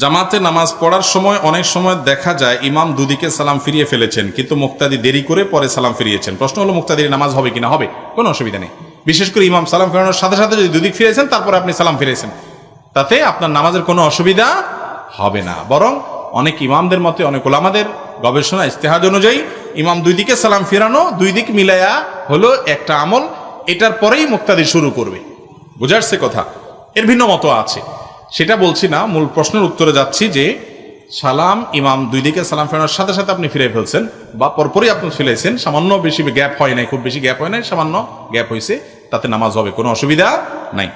জামাতে নামাজ পড়ার সময় অনেক সময় দেখা যায় ইমাম দুদিকে সালাম ফিরিয়ে ফেলেছেন, কিন্তু মুক্তাদি দেরি করে পরে সালাম ফিরিয়েছেন। প্রশ্ন হলো, মুক্তাদির নামাজ হবে কিনা? হবে। কোনো অসুবিধা নেই। বিশেষ করে ইমাম সালাম ফেরানোর সাথে সাথে যদি দুদিক ফিরেছেন, তারপরে আপনি সালাম ফিরেছেন। তাতে আপনার নামাজের কোনো অসুবিধা হবে না। বরং অনেক ইমামদের মতে, অনেক ওলামাদের গবেষণা, ইস্তেহাদ অনুযায়ী ইমাম দুই দিকে সালাম ফিরানো, দুই দিক মিলাইয়া হলো একটা আমল। এটার পরেই মুক্তাদি শুরু করবে। বুঝাচ্ছে কথা। এর ভিন্ন মতো আছে। সেটা বলছি না, মূল প্রশ্নের উত্তরে যাচ্ছি যে, সালাম, ইমাম দুই দিকে সালাম ফেরানোর সাথে সাথে আপনি ফিরে ফেলছেন বা পরপরই আপনি ফেলেছেন সামান্য বেশি গ্যাপ হয় নাই, খুব বেশি গ্যাপ হয় নাই, সামান্য গ্যাপ হয়েছে তাতে নামাজ হবে, কোনো অসুবিধা নাই।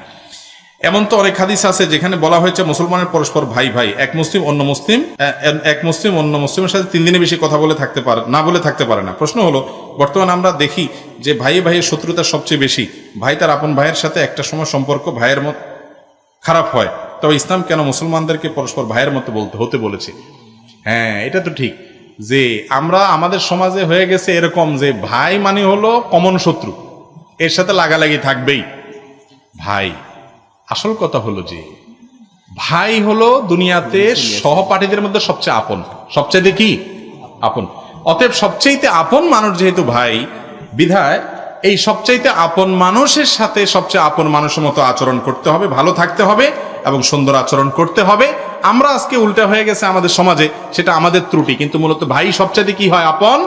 এমন তো অনেক হাদিস আছে যেখানে বলা হয়েছে মুসলমানের পরস্পর ভাই ভাই, এক মুসলিম, অন্য মুসলিম এক মুসলিম, অন্য মুসলিমের সাথে তিন দিনে বেশি কথা বলে থাকতে পারে, না বলে থাকতে পারে না। প্রশ্ন হলো, বর্তমানে আমরা দেখি যে ভাইয়ে ভাইয়ের শত্রুতা সবচেয়ে বেশি, ভাই তার আপন ভাইয়ের সাথে একটা সময় সম্পর্ক ভাইয়ের মত খারাপ হয়। তবে ইসলাম কেন মুসলমানদেরকে পরস্পর ভাইয়ের মতো বলতে হতে বলেছে? হ্যাঁ এটা তো ঠিক যে আমরা আমাদের সমাজে হয়ে গেছে এরকম যে ভাই মানে হলো কমন শত্রু। এর সাথে লাগালাগি থাকবেই। ভাই, আসল কথা হলো যে ভাই হলো দুনিয়াতে সহপাঠীদের মধ্যে সবচেয়ে আপন। সবচেয়ে কি? আপন। অতএব সবচেয়েতে আপন মানুষ যেহেতু ভাই, বিধায় এই সবচাইতে আপন মানুষের সাথে সবচেয়ে আপন মানুষের মতো আচরণ করতে হবে, ভালো থাকতে হবে। এবং সুন্দর আচরণ করতে হবে। আমরা আজকে উল্টা হয়ে গেছে আমাদের সমাজে, সেটা আমাদের ত্রুটি। কিন্তু মূলত ভাই সবচাইতে কি হয় আপন?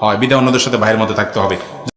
হয়, বিদায় অন্যদের সাথে ভাইয়ের মধ্যে থাকতে হবে।